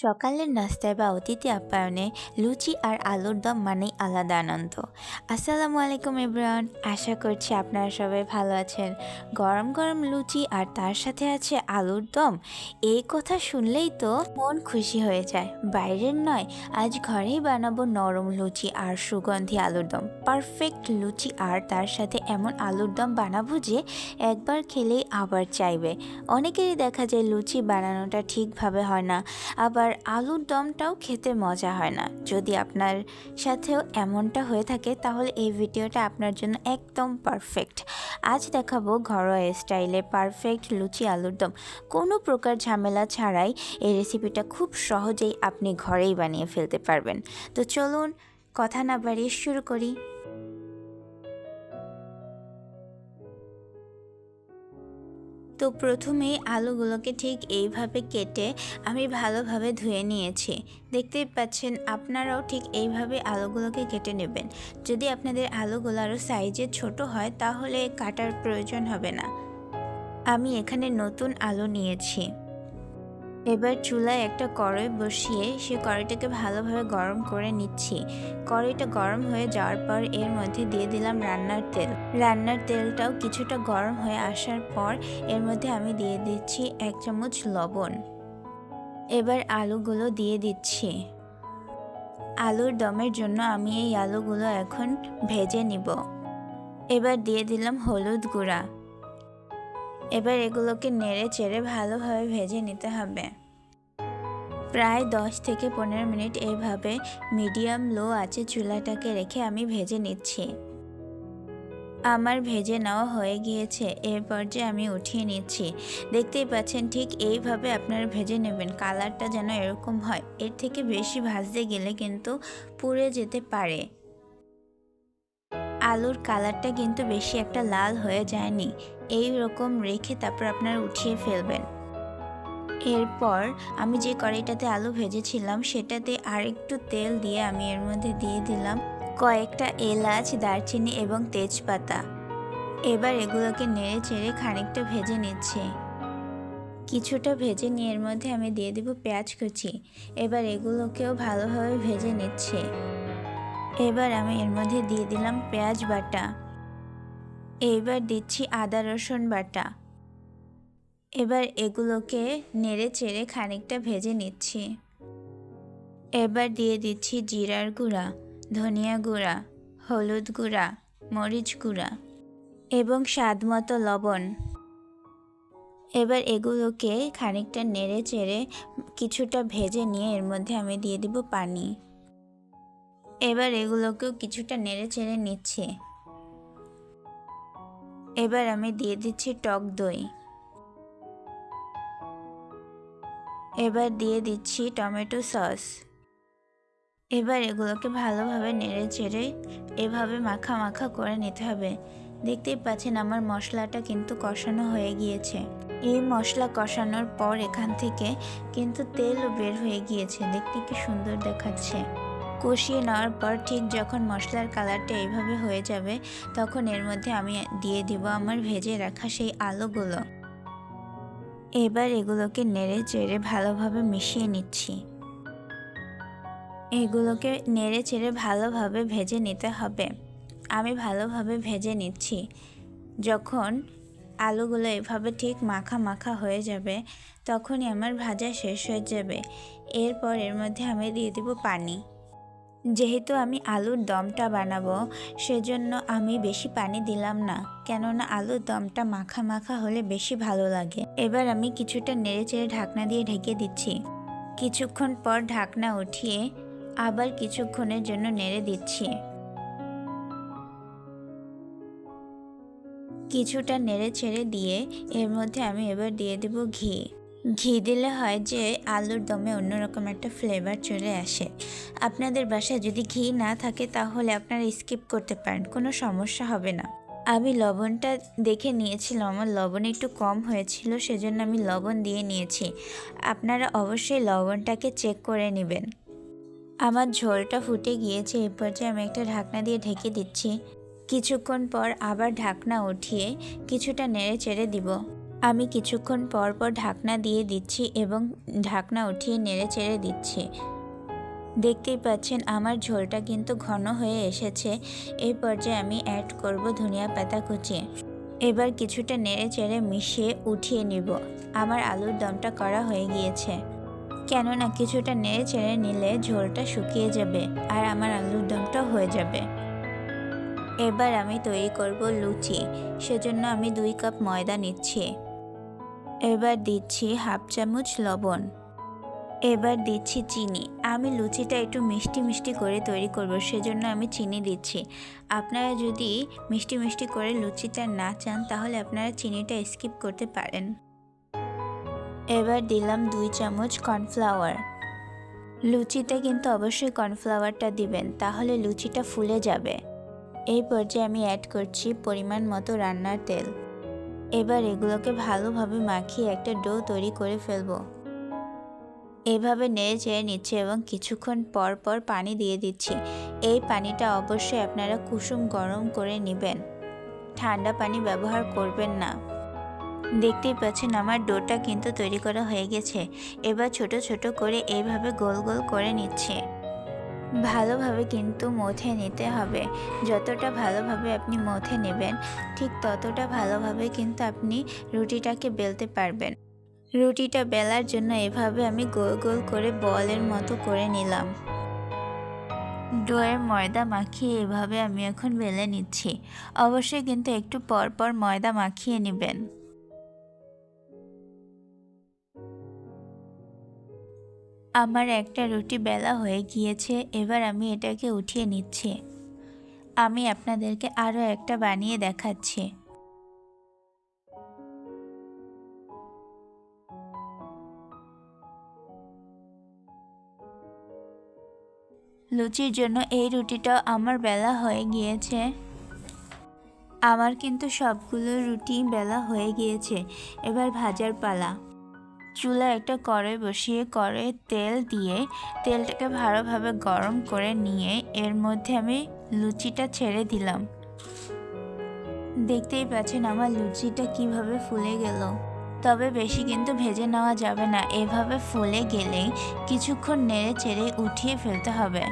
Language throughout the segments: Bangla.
সকালের নাস্তায় বা অতিথি আপ্যায়নে লুচি আর আলুর দম মানেই আলাদা আনন্দ। আসসালামু আলাইকুম ইব্রাহন আশা করছি আপনারা সবাই ভালো আছেন। গরম গরম লুচি আর তার সাথে আছে আলুর দম, এই কথা শুনলেই তো মন খুশি হয়ে যায়। বাইরের নয়, আজ ঘরেই বানাবো নরম লুচি আর সুগন্ধি আলুর দম। পারফেক্ট লুচি আর তার সাথে এমন আলুর দম বানাবো যে একবার খেলেই আবার চাইবে। অনেকেরই দেখা যায় লুচি বানানোটা ঠিকভাবে হয় না, আবার আলুর দমটাও খেতে মজা হয় না। যদি আপনার সাথেও এমনটা হয়ে থাকে, তাহলে এই ভিডিওটা আপনার জন্য একদম পারফেক্ট আজ দেখাবো ঘরোয়া স্টাইলে পারফেক্ট লুচি আলুর দম। কোনো প্রকার ঝামেলা ছাড়াই এই রেসিপিটা খুব সহজেই আপনি ঘরেই বানিয়ে ফেলতে পারবেন। তো চলুন, কথা না বাড়িয়ে শুরু করি। তো প্রথমেই আলুগুলোকে ঠিক এইভাবে কেটে আমি ভালোভাবে ধুয়ে নিয়েছি। দেখতেই পাচ্ছেন, আপনারাও ঠিক এইভাবে আলুগুলোকে কেটে নেবেন। যদি আপনাদের আলুগুলো আরও সাইজে ছোট হয়, তাহলে কাটার প্রয়োজন হবে না। আমি এখানে নতুন আলু নিয়েছি। এবার চুলায় একটা কড়াই বসিয়ে সে কড়াইটাকে ভালোভাবে গরম করে নিচ্ছি। কড়াইটা গরম হয়ে যাওয়ার পর এর মধ্যে দিয়ে দিলাম রান্নার তেল। রান্নার তেলটাও কিছুটা গরম হয়ে আসার পর এর মধ্যে আমি দিয়ে দিচ্ছি এক চামচ লবণ। এবার আলুগুলো দিয়ে দিচ্ছি। আলুর দমের জন্য আমি এই আলুগুলো এখন ভেজে নিব। এবার দিয়ে দিলাম হলুদ গুঁড়া। এবার এগুলোকে নেড়ে চেড়ে ভালোভাবে ভেজে নিতে হবে। প্রায় দশ থেকে পনেরো মিনিট এইভাবে মিডিয়াম লো আছে চুলাটাকে রেখে আমি ভেজে নিচ্ছি। আমার ভেজে নেওয়া হয়ে গিয়েছে, এর পর্যায়ে আমি উঠিয়ে নিচ্ছি। দেখতেই পাচ্ছেন ঠিক এইভাবে আপনারা ভেজে নেবেন, কালারটা যেন এরকম হয়। এর থেকে বেশি ভাজতে গেলে কিন্তু পুড়ে যেতে পারে। আলুর কালারটা কিন্তু বেশি একটা লাল হয়ে যায়নি। এই রকম রেখে তারপর আপনারা উঠিয়ে ফেলবেন। এরপর আমি যে কড়াইটাতে আলু ভেজেছিলাম, সেটাতে আরেকটু তেল দিয়ে আমি এর মধ্যে দিয়ে দিলাম কয়েকটা এলাচ, দারচিনি এবং তেজপাতা। এবার এগুলোকে নেড়ে চেড়ে খানিকটা ভেজে নিচ্ছে। কিছুটা ভেজে নিয়ে এর মধ্যে আমি দিয়ে দেব পেঁয়াজ কুচি। এবার এগুলোকেও ভালোভাবে ভেজে নিচ্ছে। এবার আমি এর মধ্যে দিয়ে দিলাম পেঁয়াজ বাটা। এবার দিচ্ছি আদা, রসুন বাটা। এবার এগুলোকে নেড়ে চেড়ে খানিকটা ভেজে নিচ্ছি। এবার দিয়ে দিচ্ছি জিরার গুঁড়া, ধনিয়া গুঁড়া, হলুদ গুঁড়া, মরিচ গুঁড়া এবং স্বাদ মতো লবণ। এবার এগুলোকে খানিকটা নেড়ে চেড়ে কিছুটা ভেজে নিয়ে এর মধ্যে আমি দিয়ে দিব পানি। এবার এগুলোকেও কিছুটা নেড়ে চেড়ে নিচ্ছি। এবার আমি দিয়ে দিচ্ছি টক দই। এবার দিয়ে দিচ্ছি টমেটো সস। এবার এগুলোকে ভালোভাবে নেড়ে চেড়ে এভাবে মাখা মাখা করে নিতে হবে। দেখতেই পাচ্ছেন আমার মশলাটা কিন্তু কষানো হয়ে গিয়েছে। এই মশলা কষানোর পর এখান থেকে কিন্তু তেলও বের হয়ে গিয়েছে। দেখতে কি সুন্দর দেখাচ্ছে। কষিয়ে নেওয়ার পর ঠিক যখন মশলার কালারটা এইভাবে হয়ে যাবে, তখন এর মধ্যে আমি দিয়ে দিব আমার ভেজে রাখা সেই আলুগুলো। এবার এগুলোকে নেড়ে চেড়ে ভালোভাবে মিশিয়ে নিচ্ছি। এগুলোকে নেড়ে চেড়ে ভালোভাবে ভেজে নিতে হবে। আমি ভালোভাবে ভেজে নিচ্ছি। যখন আলুগুলো এভাবে ঠিক মাখা মাখা হয়ে যাবে, তখনই আমার ভাজা শেষ হয়ে যাবে। এরপর এর মধ্যে আমি দিয়ে দিব পানি। যেহেতু আমি আলুর দমটা বানাবো, সেজন্য আমি বেশি পানি দিলাম না। কেননা আলুর দমটা মাখা মাখা হলে বেশি ভালো লাগে। এবার আমি কিছুটা নেড়ে চেড়ে ঢাকনা দিয়ে ঢেকে দিচ্ছি। কিছুক্ষণ পর ঢাকনা উঠিয়ে আবার কিছুক্ষণের জন্য নেড়ে দিচ্ছি। কিছুটা নেড়ে ছেড়ে দিয়ে এর মধ্যে আমি এবার দিয়ে দেব ঘি। ঘি দিলে হয় যে আলুর দমে অন্যরকম একটা ফ্লেভার চলে আসে। আপনাদের বাসায় যদি ঘি না থাকে তাহলে আপনারা স্কিপ করতে পারেন, কোনো সমস্যা হবে না। আমি লবণটা দেখে নিয়েছিলাম, আমার লবণ একটু কম হয়েছিল, সেজন্য আমি লবণ দিয়ে নিয়েছি। আপনারা অবশ্যই লবণটাকে চেক করে নেবেন। আমার ঝোলটা ফুটে গিয়েছে, এ পর্যায়ে আমি একটা ঢাকনা দিয়ে ঢেকে দিচ্ছি। কিছুক্ষণ পর আবার ঢাকনা উঠিয়ে কিছুটা নেড়ে চেড়ে দিব। আমি কিছুক্ষণ পর পর ঢাকনা দিয়ে দিচ্ছি এবং ঢাকনা উঠিয়ে নেড়ে চেড়ে দিচ্ছি। দেখতেই পাচ্ছেন আমার ঝোলটা কিন্তু ঘন হয়ে এসেছে। এই পর্যায়ে আমি অ্যাড করব ধনিয়া পাতা কুচিয়ে এবার কিছুটা নেড়ে চেড়ে মিশিয়ে উঠিয়ে নিব। আমার আলুর দমটা করা হয়ে গিয়েছে। কেননা কিছুটা নেড়ে চেড়ে নিলে ঝোলটা শুকিয়ে যাবে আর আমার আলুর দমটা হয়ে যাবে। এবার আমি তৈরি করব লুচি। সেজন্য আমি দুই কাপ ময়দা নিচ্ছি। এবার দিচ্ছি হাফ চামচ লবণ। এবার দিচ্ছি চিনি। আমি লুচিটা একটু মিষ্টি মিষ্টি করে তৈরি করব, সেজন্য আমি চিনি দিচ্ছি। আপনারা যদি মিষ্টি মিষ্টি করে লুচিটা না চান, তাহলে আপনারা চিনিটা স্কিপ করতে পারেন। এবার দিলাম দুই চামচ কর্নফ্লাওয়ার। লুচিতে কিন্তু অবশ্যই কর্নফ্লাওয়ারটা দিবেন, তাহলে লুচিটা ফুলে যাবে। এই পর্যায়ে আমি অ্যাড করছি পরিমাণ মতো রান্নার তেল। এবার এগুলোকে ভালোভাবে মাখিয়ে একটা ডো তৈরি করে ফেলব। এভাবে নেড়ে চেড়ে নিচ্ছে এবং কিছুক্ষণ পর পর পানি দিয়ে দিচ্ছি। এই পানিটা অবশ্যই আপনারা কুসুম গরম করে নেবেন। ঠান্ডা পানি ব্যবহার করবেন না। দেখতেই পাচ্ছেন আমার ডোটা কিন্তু তৈরি করা হয়ে গেছে। এবার ছোট ছোট করে এইভাবে গোল গোল করে নিচ্ছে। ভালোভাবে কিন্তু মথে নিতে হবে। যতটা ভালোভাবে আপনি মথে নেবেন, ঠিক ততটা ভালোভাবে কিন্তু আপনি রুটিটাকে বেলতে পারবেন। রুটিটা বেলার জন্য এভাবে আমি গোল গোল করে বলের মতো করে নিলাম। ডোয়ের ময়দা মাখিয়ে এভাবে আমি এখন বেলে নিচ্ছি। অবশ্যই কিন্তু একটু পর পর ময়দা মাখিয়ে নেবেন। আমার একটা রুটি বেলা হয়ে গিয়েছে, এবার আমি এটাকে উঠিয়ে নিচ্ছি। আমি আপনাদেরকে আরও একটা বানিয়ে দেখাচ্ছি। লুচির জন্য এই রুটিটাও আমার বেলা হয়ে গিয়েছে। আমার কিন্তু সবগুলো রুটি বেলা হয়ে গিয়েছে। এবার ভাজার পালা। চুলা একটা কড়াই বসিয়ে কড়াইয়ে তেল দিয়ে তেলটাকে ভালোভাবে গরম করে নিয়ে এর মধ্যে আমি লুচিটা ছেড়ে দিলাম। দেখতেই পাচ্ছেন আমার লুচিটা কীভাবে ফুলে গেল। তবে বেশি কিন্তু ভেজে নেওয়া যাবে না, এভাবে ফুলে গেলেই কিছুক্ষণ নেড়ে চেড়ে উঠিয়ে ফেলতে হবে।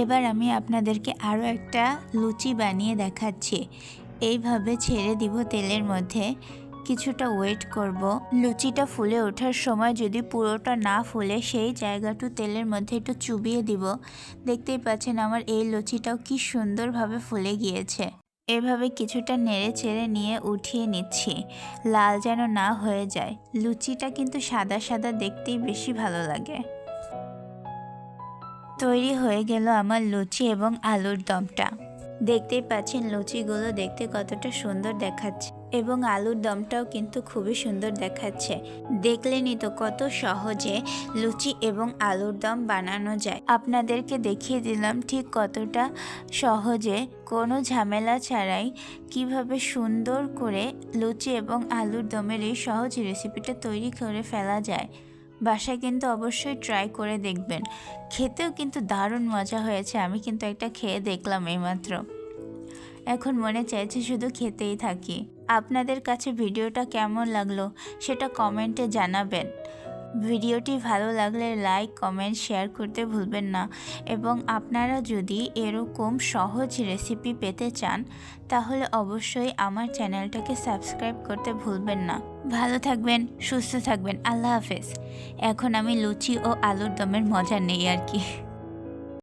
এবার আমি আপনাদেরকে আরও একটা লুচি বানিয়ে দেখাচ্ছি। এইভাবে ছেড়ে দিব তেলের মধ্যে। কিছুটা ওয়েট করব। লুচিটা ফুলে ওঠার সময় যদি পুরোটা না ফুলে, সেই জায়গাটু তেলের মধ্যে একটু চুবিয়ে দিব। দেখতেই পাচ্ছেন আমার এই লুচিটাও কি সুন্দরভাবে ফুলে গিয়েছে। এভাবে কিছুটা নেড়ে চেড়ে নিয়ে উঠিয়ে নিচ্ছি। লাল যেন না হয়ে যায়। লুচিটা কিন্তু সাদা সাদা দেখতেই বেশি ভালো লাগে। তৈরি হয়ে গেল আমার লুচি এবং আলুর দমটা। দেখতেই পাচ্ছেন লুচিগুলো দেখতে কতটা সুন্দর দেখাচ্ছে এবং আলুর দমটাও কিন্তু খুবই সুন্দর দেখাচ্ছে। দেখলেনই তো কত সহজে লুচি এবং আলুর দম বানানো যায়। আপনাদেরকে দেখিয়ে দিলাম ঠিক কতটা সহজে, কোনো ঝামেলা ছাড়াই কীভাবে সুন্দর করে লুচি এবং আলুর দমের এই সহজ রেসিপিটা তৈরি করে ফেলা যায়। বাসায় কিন্তু অবশ্যই ট্রাই করে দেখবেন। খেতেও কিন্তু দারুণ মজা হয়েছে, আমি কিন্তু একটা খেয়ে দেখলাম এইমাত্র। এখন মনে চাইছে শুধু খেতেই থাকি। আপনাদের কাছে ভিডিওটা কেমন লাগল সেটা কমেন্টে জানাবেন। ভিডিওটি ভালো লাগলে লাইক, কমেন্ট, শেয়ার করতে ভুলবেন না। এবং আপনারা যদি এরকম সহজ রেসিপি পেতে চান, তাহলে অবশ্যই আমার চ্যানেলটাকে সাবস্ক্রাইব করতে ভুলবেন না। ভালো থাকবেন, সুস্থ থাকবেন, আল্লাহ হাফেজ। এখন আমি লুচি ও আলুর দমের মজা নেই আর কি।